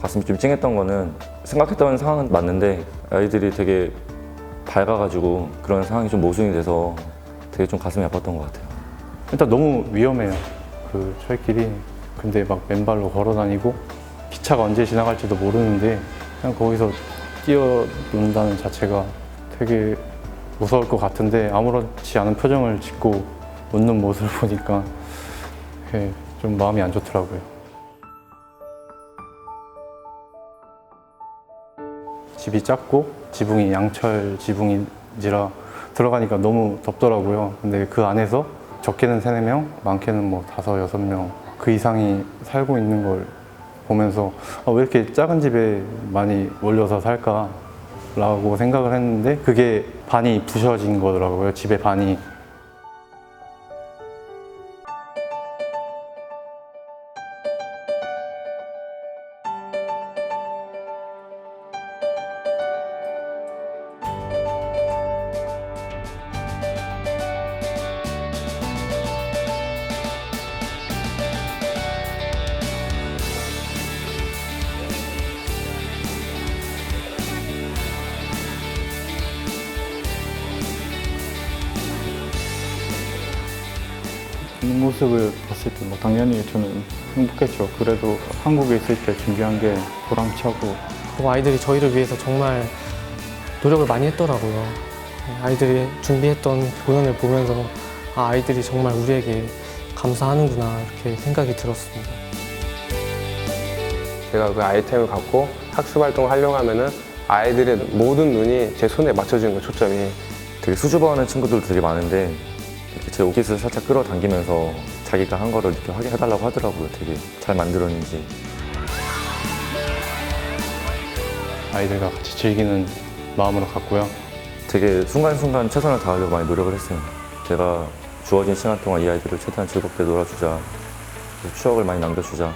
가슴이 좀 찡했던 거는 생각했던 상황은 맞는데 아이들이 되게 밝아가지고 그런 상황이 좀 모순이 돼서 되게 좀 가슴이 아팠던 것 같아요. 일단 너무 위험해요. 그 철길이. 근데 막 맨발로 걸어 다니고 기차가 언제 지나갈지도 모르는데 그냥 거기서 뛰어논다는 자체가 되게 무서울 것 같은데 아무렇지 않은 표정을 짓고 웃는 모습을 보니까 좀 마음이 안 좋더라고요. 집이 작고 지붕이 양철 지붕인지라 들어가니까 너무 덥더라고요. 근데 그 안에서 적게는 세네 명, 많게는 뭐 다섯 여섯 명 그 이상이 살고 있는 걸 보면서 아, 왜 이렇게 작은 집에 많이 몰려서 살까라고 생각을 했는데 그게 반이 부셔진 거더라고요. 집의 반이 이 모습을 봤을 때 뭐 당연히 저는 행복했죠. 그래도 한국에 있을 때 준비한 게 보람차고 그리고 아이들이 저희를 위해서 정말 노력을 많이 했더라고요. 아이들이 준비했던 공연을 보면서 아, 아이들이 정말 우리에게 감사하는구나 이렇게 생각이 들었습니다. 제가 그 아이템을 갖고 학습 활동을 하려고 하면은 아이들의 모든 눈이 제 손에 맞춰지는 거 초점이 되게 수줍어하는 친구들도 되게 많은데 제 옷깃을 살짝 끌어당기면서 자기가 한 거를 이렇게 확인해달라고 하더라고요. 되게 잘 만들었는지. 아이들과 같이 즐기는 마음으로 갔고요. 되게 순간순간 최선을 다하려고 많이 노력을 했어요. 제가 주어진 시간 동안 이 아이들을 최대한 즐겁게 놀아주자. 추억을 많이 남겨주자.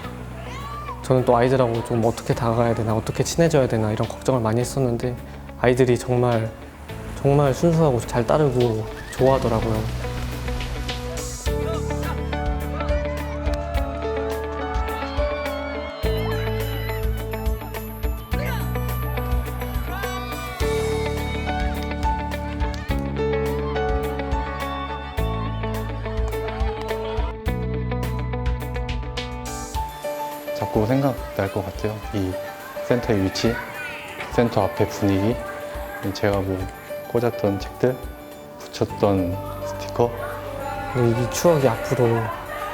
저는 또 아이들하고 좀 어떻게 다가가야 되나 어떻게 친해져야 되나 이런 걱정을 많이 했었는데 아이들이 정말 정말 순수하고 잘 따르고 좋아하더라고요. 자꾸 생각날 것 같아요. 이 센터의 위치, 센터 앞의 분위기, 제가 뭐 꽂았던 책들, 붙였던 스티커, 근데 이 추억이 앞으로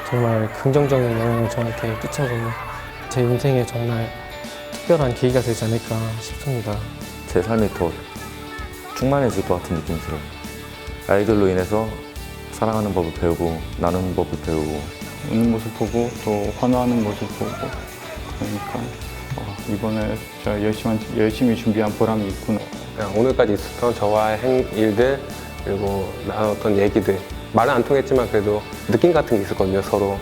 정말 긍정적인 영향을 저한테 끼쳐서 제 인생에 정말 특별한 계기가 되지 않을까 싶습니다. 제 삶이 더 충만해질 것 같은 느낌이 들어요. 아이들로 인해서 사랑하는 법을 배우고 나누는 법을 배우고 웃는 모습 보고 또 환호하는 모습 보고 그러니까 어, 이번에 제가 열심히, 열심히 준비한 보람이 있구나. 오늘까지 있었던 저와의 행, 일들 그리고 나눴던 얘기들 말은 안 통했지만 그래도 느낌 같은 게 있었거든요 서로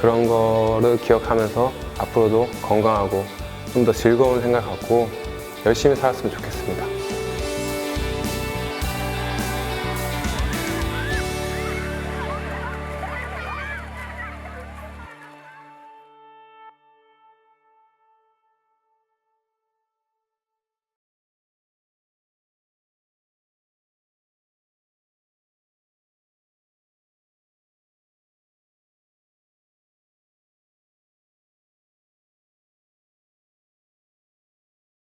그런 거를 기억하면서 앞으로도 건강하고 좀 더 즐거운 생각 갖고 열심히 살았으면 좋겠습니다.